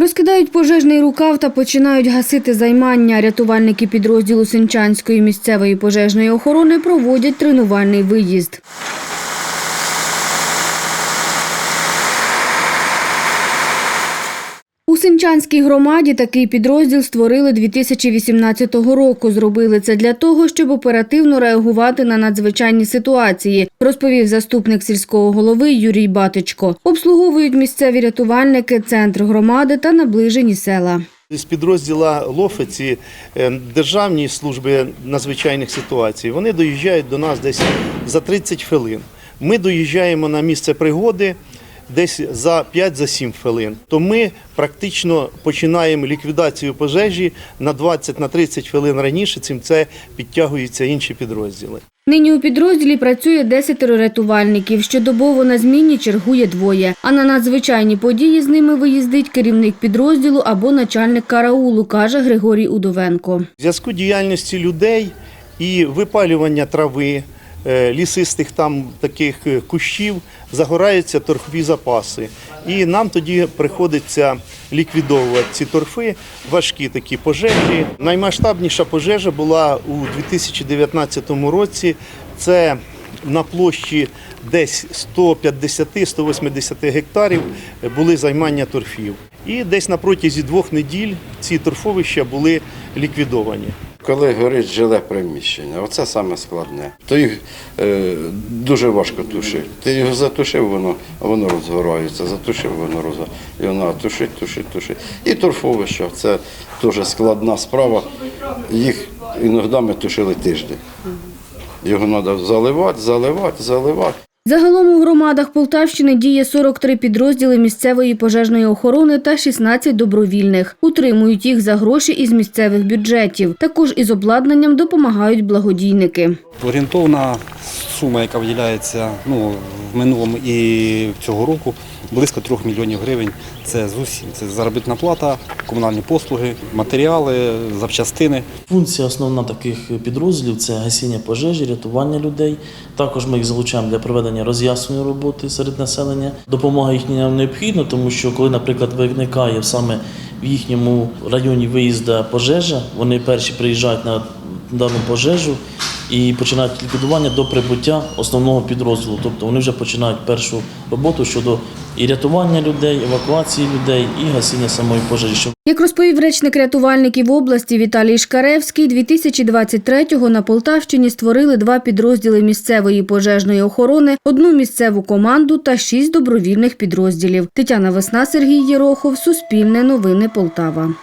Розкидають пожежний рукав та починають гасити займання. Рятувальники підрозділу Сенчанської місцевої пожежної охорони проводять тренувальний виїзд. У громаді такий підрозділ створили 2018 року. Зробили це для того, щоб оперативно реагувати на надзвичайні ситуації, розповів заступник сільського голови Юрій Батечко. Обслуговують місцеві рятувальники, центр громади та наближені села. З підрозділа Лофиці е, Державні служби надзвичайних ситуацій вони доїжджають до нас десь за 30 хвилин. Ми доїжджаємо на місце пригоди десь за 5-7 хвилин. То ми практично починаємо ліквідацію пожежі на 20-30 хвилин раніше. Цим це підтягуються інші підрозділи. Нині у підрозділі працює 10 рятувальників. Щодобово на зміні чергує двоє. А на надзвичайні події з ними виїздить керівник підрозділу або начальник караулу, каже Григорій Удовенко. В зв'язку діяльності людей і випалювання трави, лісистих там таких е, кущів загораються торфові запаси. І нам тоді приходиться ліквідовувати ці торфи, важкі такі пожежі. Наймасштабніша пожежа була у 2019 році. Це на площі десь 150-180 гектарів були займання торфів. І десь на протязі двох неділь ці торфовища були ліквідовані. Коли горить жиле приміщення, оце саме складне. То їх е, дуже важко тушити. Ти його затушив, воно, воно розгорається, затушив, воно розгорається. І воно тушить, тушить, тушить. І торфовище, це теж складна справа. Їх іноді ми тушили тиждень. Його треба заливати, заливати, заливати. Загалом у громадах Полтавщини діє 43 підрозділи місцевої пожежної охорони та 16 добровільних. Утримують їх за гроші із місцевих бюджетів. Також із обладнанням допомагають благодійники. Орієнтовна сума, яка виділяється ну, в минулому і цього року, близько 3 мільйонів гривень. Це з усім. Це заробітна плата, комунальні послуги, матеріали, запчастини. Функція основна таких підрозділів це гасіння пожежі, рятування людей. Також ми їх залучаємо для проведення роз'ясненої роботи серед населення. Допомога їхня необхідна, тому що коли, наприклад, виникає саме в їхньому районі виїзду пожежа, вони перші приїжджають на дану пожежу і починають ліквідування до прибуття основного підрозділу. Тобто вони вже починають першу роботу щодо і рятування людей, евакуації людей, і гасіння самої пожежі. Як розповів речник рятувальників області Віталій Шкаревський, 2023-го на Полтавщині створили два підрозділи місцевої пожежної охорони, одну місцеву команду та шість добровільних підрозділів. Тетяна Весна, Сергій Єрохов, Суспільне новини Полтава.